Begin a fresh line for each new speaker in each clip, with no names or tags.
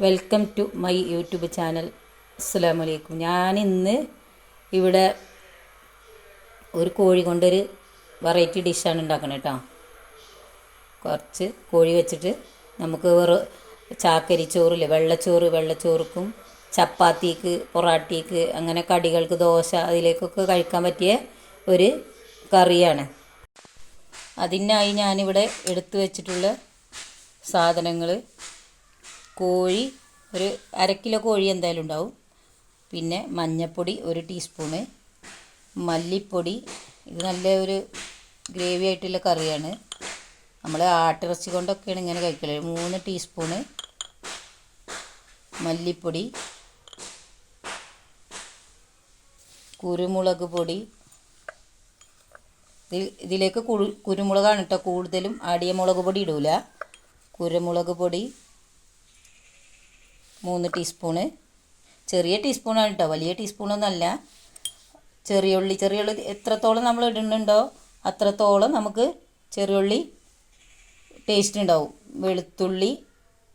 Welcome to my YouTube channel അസ്സലാമു അലൈക്കും ഞാനിന്ന് ഇവിടെ ഒരു കോഴി കൊണ്ടൊരു വെറൈറ്റി ഡിഷാണ് ഉണ്ടാക്കുന്നത് കേട്ടോ കുറച്ച് കോഴി വെച്ചിട്ട് നമുക്ക് വെറു ചാക്കരി ചോറില്ലേ വെള്ളച്ചോറ് വെള്ളച്ചോറുക്കും ചപ്പാത്തിക്ക് പൊറാട്ടിക്ക് അങ്ങനെ കടികൾക്ക് ദോശ അതിലേക്കൊക്കെ കഴിക്കാൻ പറ്റിയ ഒരു കറിയാണ്. അതിനായി ഞാനിവിടെ എടുത്തു വച്ചിട്ടുള്ള സാധനങ്ങൾ കോഴി ഒരു അര കിലോ കോഴി എന്തായാലും ഉണ്ടാവും. പിന്നെ മഞ്ഞൾപ്പൊടി ഒരു ടീസ്പൂണ്. മല്ലിപ്പൊടി ഇത് നല്ല ഒരു ഗ്രേവി ആയിട്ടുള്ള കറിയാണ്. നമ്മൾ ആട്ടിറച്ചി കൊണ്ടൊക്കെയാണ് ഇങ്ങനെ കഴിക്കൽ. മൂന്ന് ടീസ്പൂണ് മല്ലിപ്പൊടി കുരുമുളക് പൊടി. ഇതിലേക്ക് കുരു കുരുമുളകാണ് കേട്ടോ കൂടുതലും. ആടിയ മുളക് പൊടി ഇടൂല. കുരുമുളക് പൊടി മൂന്ന് ടീസ്പൂണ്. ചെറിയ ടീസ്പൂണാണ് കേട്ടോ വലിയ ടീസ്പൂണൊന്നുമല്ല ചെറിയ ഉള്ളി ചെറിയ ഉള്ളി എത്രത്തോളം നമ്മൾ ഇടുന്നുണ്ടോ അത്രത്തോളം നമുക്ക് ചെറിയ ഉള്ളി ടേസ്റ്റ് ഉണ്ടാവും. വെളുത്തുള്ളി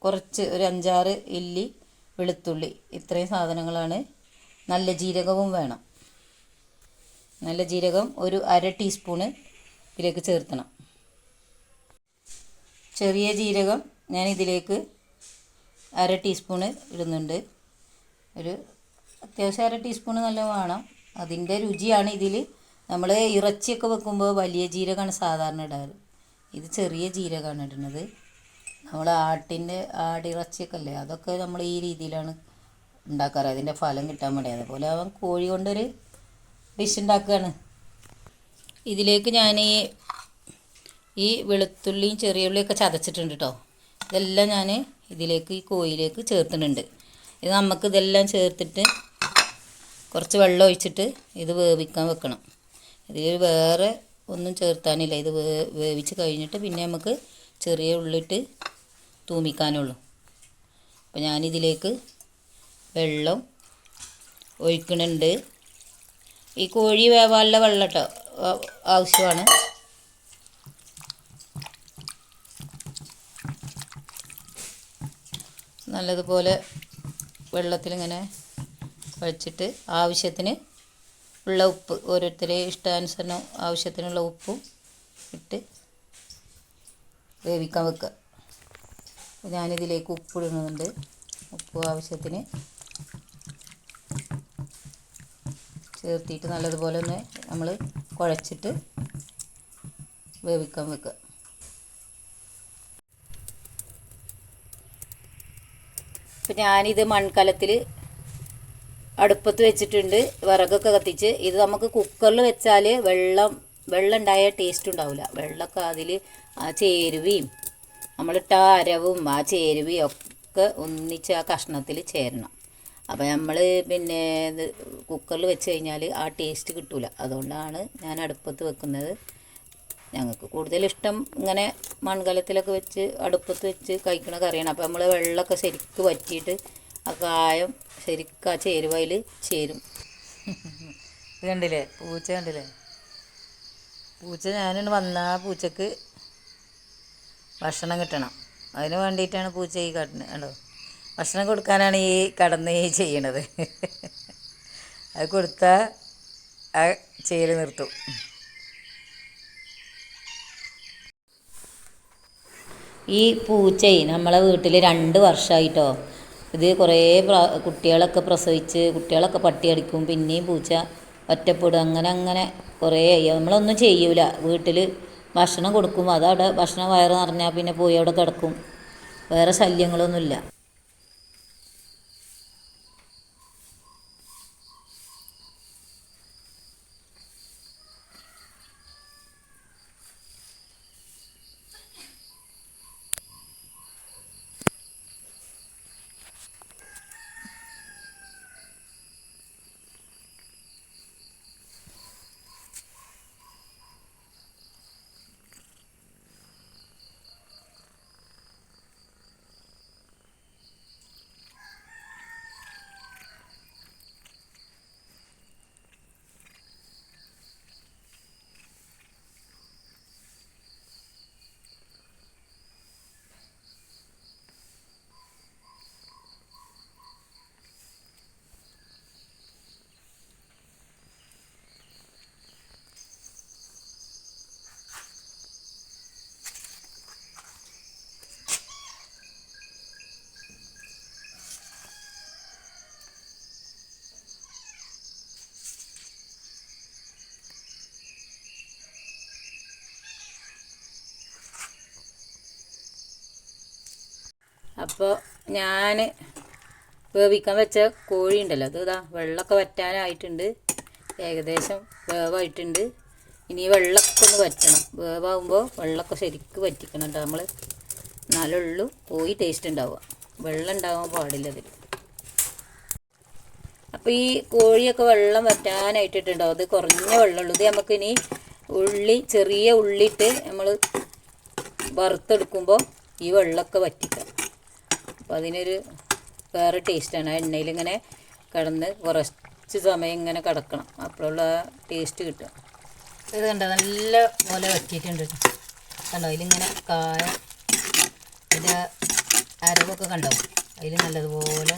കുറച്ച് ഒരു അഞ്ചാറ് ഇല്ലി വെളുത്തുള്ളി. ഇത്രയും സാധനങ്ങളാണ്. നല്ല ജീരകവും വേണം. നല്ല ജീരകം ഒരു അര ടീസ്പൂണ് ഇതിലേക്ക് ചേർത്തണം. ചെറിയ ജീരകം ഞാൻ ഇതിലേക്ക് അര ടീസ്പൂണ് ഇടുന്നുണ്ട്. ഒരു അത്യാവശ്യം അര ടീസ്പൂണ് നല്ല വേണം. അതിന്റെ രുചിയാണ് ഇതിൽ നമ്മൾ ഇറച്ചിയൊക്കെ വെക്കുമ്പോൾ വലിയ ജീരകമാണ് സാധാരണ ഇടാറ്. ഇത് ചെറിയ ജീരകമാണ് ഇടുന്നത്. നമ്മൾ ആട്ടിന്റെ ആടിറച്ചിയൊക്കെ അല്ലേ അതൊക്കെ നമ്മൾ ഈ രീതിയിലാണ് ഉണ്ടാക്കാറ്. അതിന്റെ ഫലം കിട്ടാൻ വേണ്ടി. അതുപോലെ അവൻ കോഴി കൊണ്ടൊരു ഡിഷ് ഉണ്ടാക്കുകയാണ് ഇതിലേക്ക് ഞാൻ ഈ ഈ വെളുത്തുള്ളിയും ചെറിയ ഉള്ളിയൊക്കെ ചതച്ചിട്ടുണ്ട് കേട്ടോ ഇതെല്ലാം ഞാൻ ഇതിലേക്ക് ഈ കോയിലേക്ക് ചേർത്തിട്ടുണ്ട്. ഇത് നമുക്ക് ഇതെല്ലാം ചേർത്തിട്ട് കുറച്ച് വെള്ളം ഒഴിച്ചിട്ട് ഇത് വേവിക്കാൻ വെക്കണം. ഇതിൽ വേറെ ഒന്നും ചേർത്താനില്ല. ഇത് വേ വേവിച്ച് കഴിഞ്ഞിട്ട് പിന്നെ നമുക്ക് ചെറിയ ഉള്ളിട്ട് തൂമിക്കാനുള്ളൂ. അപ്പോൾ ഞാനിതിലേക്ക് വെള്ളം ഒഴിക്കുന്നുണ്ട്. ഈ കോഴി വേവാനുള്ള വെള്ളം കേട്ടോ ആവശ്യമാണ്. നല്ലതുപോലെ വെള്ളത്തിലിങ്ങനെ കുഴച്ചിട്ട് ആവശ്യത്തിന് ഉള്ള ഉപ്പ് ഓരോരുത്തരെ ഇഷ്ടാനുസരണം ആവശ്യത്തിനുള്ള ഉപ്പും ഇട്ട് വേവിക്കാൻ വെക്കുക. ഞാനിതിലേക്ക് ഉപ്പ് ഇടുന്നുണ്ട് ഉപ്പ് ആവശ്യത്തിന് ചേർത്തിട്ട് നല്ലതുപോലെ ഒന്ന് നമ്മൾ കുഴച്ചിട്ട് വേവിക്കാൻ വെക്കുക. ഇപ്പം ഞാനിത് മൺകലത്തിൽ അടുപ്പത്ത് വെച്ചിട്ടുണ്ട് വിറകൊക്കെ കത്തിച്ച്. ഇത് നമുക്ക് കുക്കറിൽ വെച്ചാൽ വെള്ളം വെള്ളം ഉണ്ടായ ടേസ്റ്റ് ഉണ്ടാവില്ല വെള്ളമൊക്കെ അതിൽ ആ ചേരുവയും നമ്മളിട്ട അരവും ആ ചേരുവയും ഒക്കെ ഒന്നിച്ച് ആ കഷ്ണത്തിൽ ചേരണം. അപ്പോൾ നമ്മൾ പിന്നെ കുക്കറിൽ വെച്ച് കഴിഞ്ഞാൽ ആ ടേസ്റ്റ് കിട്ടില്ല അതുകൊണ്ടാണ് ഞാൻ അടുപ്പത്ത് വെക്കുന്നത്. ഞങ്ങൾക്ക് കൂടുതൽ ഇഷ്ടം ഇങ്ങനെ മൺകലത്തിലൊക്കെ വെച്ച് അടുപ്പത്ത് വെച്ച് കഴിക്കണ കറിയാണ്. അപ്പോൾ നമ്മൾ വെള്ളമൊക്കെ ശരിക്ക് വറ്റിയിട്ട് ആ കായം ശരിക്കും ആ ചേരുവയിൽ ചേരും. കണ്ടില്ലേ? പൂച്ച കണ്ടില്ലേ? പൂച്ച ഞാനിന്ന് വന്ന ആ പൂച്ചക്ക് ഭക്ഷണം കിട്ടണം. അതിന് വേണ്ടിയിട്ടാണ് പൂച്ച ഈ കടന്ന് കണ്ടോ? ഭക്ഷണം കൊടുക്കാനാണ് ഈ കടന്ന് ഈ ചെയ്യണത്. അത് കൊടുത്താൽ ആ ചെയ്യൽ നിർത്തും. ഈ പൂച്ചയെ നമ്മളെ വീട്ടിൽ രണ്ട് വർഷമായിട്ടോ ഇത് കുറേ കുട്ടികളൊക്കെ പ്രസവിച്ച് കുട്ടികളൊക്കെ പട്ടി അടിക്കും പിന്നെയും പൂച്ച ഒറ്റപ്പെടും അങ്ങനെ അങ്ങനെ കുറേ നമ്മളൊന്നും ചെയ്യൂല. വീട്ടിൽ ഭക്ഷണം കൊടുക്കും. അതവിടെ ഭക്ഷണം വയറ് നിറഞ്ഞാൽ പിന്നെ പോയി അവിടെ കിടക്കും. വേറെ ശല്യങ്ങളൊന്നുമില്ല. അപ്പോൾ ഞാൻ വേവിക്കാൻ വെച്ച കോഴി ഉണ്ടല്ലോ അത് ഇതാ വെള്ളമൊക്കെ വറ്റാനായിട്ടുണ്ട്. ഏകദേശം വേവായിട്ടുണ്ട്. ഇനി വെള്ളമൊക്കെ ഒന്ന് വറ്റണം. വേവാകുമ്പോൾ വെള്ളമൊക്കെ ശരിക്കും വറ്റിക്കണം കേട്ടോ നമ്മൾ എന്നാലേ ഉള്ളൂ. കോഴി ടേസ്റ്റ് ഉണ്ടാവുക. വെള്ളം ഉണ്ടാകാൻ പാടില്ല അതിൽ അപ്പോൾ ഈ കോഴിയൊക്കെ വെള്ളം വറ്റാനായിട്ടിട്ടുണ്ടാവും അത് കുറഞ്ഞ വെള്ളമുള്ളൂ. ഇത് നമുക്കിനി ഉള്ളി ചെറിയ ഉള്ളിയിട്ട് നമ്മൾ വറുത്തെടുക്കുമ്പോൾ ഈ വെള്ളമൊക്കെ വറ്റിക്കാം. അപ്പോൾ അതിനൊരു വേറെ ടേസ്റ്റാണ് ആ എണ്ണയിൽ ഇങ്ങനെ കിടന്ന് കുറച്ച് സമയം ഇങ്ങനെ കിടക്കണം. അപ്പോഴുള്ള ആ ടേസ്റ്റ് കിട്ടും. ഇത് കണ്ടോ? നല്ല പോലെ വറ്റിയിട്ടുണ്ട്. കണ്ടോ? അതിലിങ്ങനെ കായ അതിന്റെ അരവൊക്കെ കണ്ടോ? അതിൽ നല്ലതുപോലെ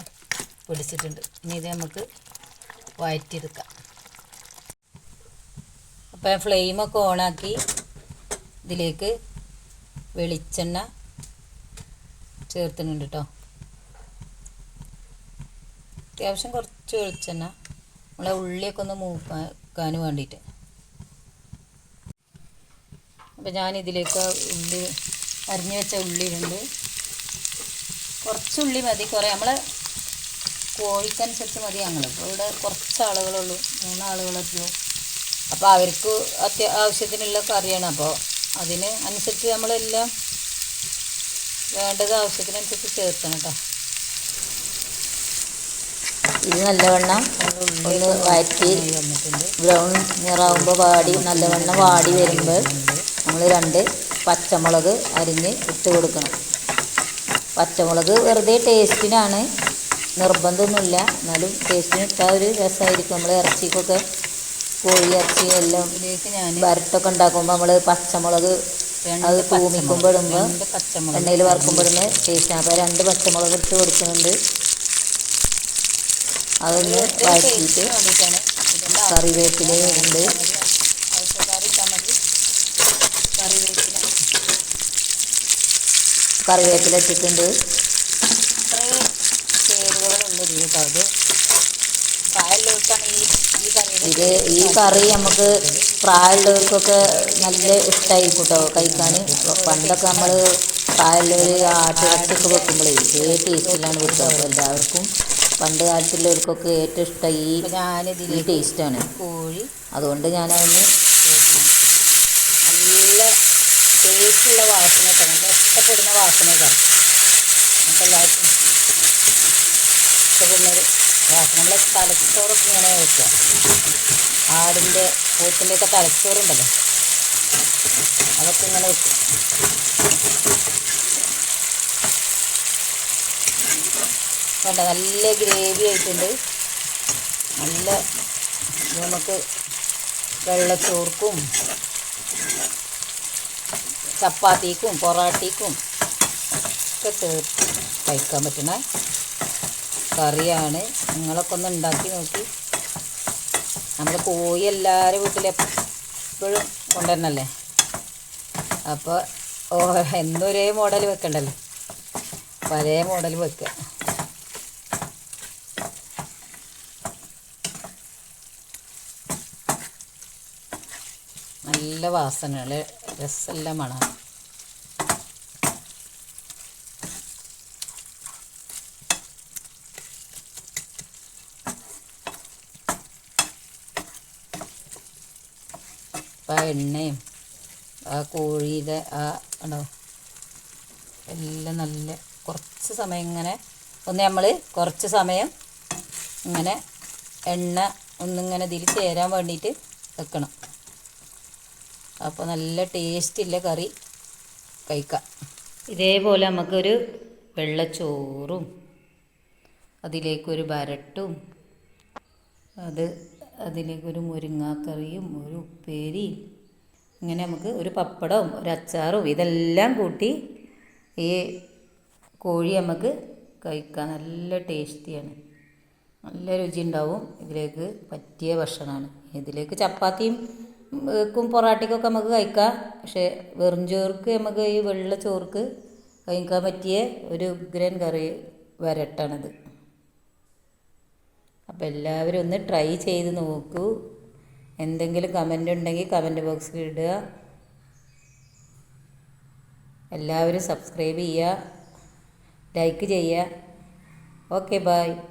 പിടിച്ചിട്ടുണ്ട്. ഇനി ഇത് നമുക്ക് വഴറ്റിയെടുക്കാം അപ്പോൾ ഫ്ലെയിമൊക്കെ ഓണാക്കി ഇതിലേക്ക് വെളിച്ചെണ്ണ ചേർത്തിട്ടുണ്ട് കേട്ടോ. അത്യാവശ്യം കുറച്ച് വെളിച്ചെണ്ണ. നമ്മളെ ഉള്ളിയൊക്കെ ഒന്ന് മൂക്കാൻ വേണ്ടിയിട്ട്. അപ്പോൾ ഞാൻ ഇതിലേക്ക് ഉള്ളി അരിഞ്ഞു വെച്ച ഉള്ളിയിലുണ്ട് കുറച്ച് ഉള്ളി മതി കുറേ. നമ്മൾ കോഴിക്കനുസരിച്ച് മതി ഞങ്ങൾ ഇപ്പോൾ ഇവിടെ കുറച്ച് ആളുകളുള്ളൂ. മൂന്നാളുകളൊക്കെയോ അപ്പോൾ അവർക്ക് അത്യ ആവശ്യത്തിനുള്ള കറിയാണ്. അപ്പോൾ അതിന് അനുസരിച്ച് നമ്മളെല്ലാം വേണ്ടത് ആവശ്യത്തിനനുസരിച്ച് ചേർക്കണം കേട്ടോ.
ഇത് നല്ലവണ്ണം ഒന്ന് വഴറ്റി ബ്രൗൺ നിറാവുമ്പോൾ വാടി നല്ലവണ്ണം വാടി വരുമ്പോൾ നമ്മൾ രണ്ട് പച്ചമുളക് അരിഞ്ഞ് ഇട്ട് കൊടുക്കണം. പച്ചമുളക് വെറുതെ ടേസ്റ്റിനാണ് നിർബന്ധമൊന്നുമില്ല. എന്നാലും ടേസ്റ്റിന് ഇട്ടാൽ ഒരു രസമായിരിക്കും നമ്മൾ ഇറച്ചിക്കൊക്കെ കോഴി ഇറച്ചി എല്ലാം വരട്ടൊക്കെ ഉണ്ടാക്കുമ്പോൾ നമ്മൾ പച്ചമുളക് അത്
തൂമിക്കുമ്പോഴുമ്പോൾ
എണ്ണയിൽ ടേസ്റ്റ് ടേസ്റ്റാണ് അപ്പോൾ രണ്ട് പച്ചമുളക് ഇട്ട് കൊടുക്കുന്നുണ്ട്. അതൊന്ന് വഴറ്റിയിട്ട് കറിവേപ്പിലയും ഉണ്ട്.
കറിവേപ്പില
ഇട്ടിട്ടുണ്ട്. ഇത് ഈ കറി നമുക്ക് പ്രായമുള്ളവർക്കൊക്കെ നല്ല ഇഷ്ടമായി കേട്ടോ കഴിക്കാൻ പണ്ടൊക്കെ നമ്മൾ പ്രായമുള്ളവർ ആട്ടിറച്ചിയൊക്കെ വെക്കുമ്പോഴേ ഇതേ ടേസ്റ്റിലാണ് വെക്കുക എല്ലാവർക്കും. പണ്ട് കാലത്തുള്ളവർക്കൊക്കെ ഏറ്റവും ഇഷ്ടം ഈ ഈ ടേസ്റ്റാണ്.
കോഴി.
അതുകൊണ്ട് ഞാനതൊന്ന്
നല്ല ടേസ്റ്റുള്ള വാസനയൊക്കെ നല്ല ഇഷ്ടപ്പെടുന്ന വാസനയൊക്കെ ഇഷ്ടപ്പെടുന്നൊരു വാസന. നമ്മളെ തലച്ചോറൊക്കെ ഇങ്ങനെ വെക്കുക. ആടിന്റെ പോത്തിന്റെയൊക്കെ തലച്ചോറുണ്ടല്ലോ. അതൊക്കെ ഇങ്ങനെ വെക്കും. കണ്ട നല്ല ഗ്രേവി ആയിട്ടുണ്ട്. നല്ല നമുക്ക് വെള്ളച്ചോർക്കും ചപ്പാത്തിക്കും പൊറാട്ടിക്കും ഒക്കെ ചേർത്ത് കഴിക്കാൻ പറ്റുന്ന കറിയാണ്. നിങ്ങളൊക്കെ ഒന്ന് ഉണ്ടാക്കി നോക്കി. നമ്മൾ കോഴി എല്ലാവരും വീട്ടിൽ എപ്പോഴും കൊണ്ടുവരണല്ലേ? അപ്പോൾ ഓ എന്നൊരേ മോഡൽ വെക്കണ്ടല്ലോ? പഴയ മോഡൽ വെക്കുക നല്ല വാസനകൾ രസമല്ല മണം. അപ്പം ആ എണ്ണയും ആ കോഴിയുടെ ആ ഉണ്ടോ എല്ലാം നല്ല കുറച്ച് സമയം ഇങ്ങനെ ഒന്ന് നമ്മൾ കുറച്ച് സമയം ഇങ്ങനെ എണ്ണ ഒന്നിങ്ങനെ ഇതിൽ ചേരാൻ വേണ്ടിയിട്ട് വെക്കണം. അപ്പോൾ നല്ല ടേസ്റ്റുള്ള കറി. കഴിക്കാം. ഇതേപോലെ നമുക്കൊരു വെള്ളച്ചോറും അതിലേക്കൊരു വരട്ടും അത് അതിലേക്കൊരു മുരിങ്ങാക്കറിയും ഒരു ഉപ്പേരി ഇങ്ങനെ നമുക്ക് ഒരു പപ്പടവും ഒരു അച്ചാറും ഇതെല്ലാം കൂട്ടി ഈ കോഴി നമുക്ക് കഴിക്കാം. നല്ല ടേസ്റ്റിയാണ്. നല്ല രുചി ഉണ്ടാവും ഇതിലേക്ക് പറ്റിയ ഭക്ഷണമാണ്. ഇതിലേക്ക് ചപ്പാത്തിയും ക്കും പൊറാട്ടയ്ക്കൊക്കെ നമുക്ക് കഴിക്കാം. പക്ഷേ വെറും ചോർക്ക് നമുക്ക് ഈ വെള്ള ചോർക്ക് കഴിക്കാൻ പറ്റിയ ഒരു ഉഗ്രൻ കറി വരട്ടാണിത്. അപ്പോൾ എല്ലാവരും ഒന്ന് ട്രൈ ചെയ്ത് നോക്കൂ. എന്തെങ്കിലും കമന്റ് ഉണ്ടെങ്കിൽ കമന്റ് ബോക്സിൽ ഇടുക. എല്ലാവരും സബ്സ്ക്രൈബ് ചെയ്യുക. ലൈക്ക് ചെയ്യുക. Okay bye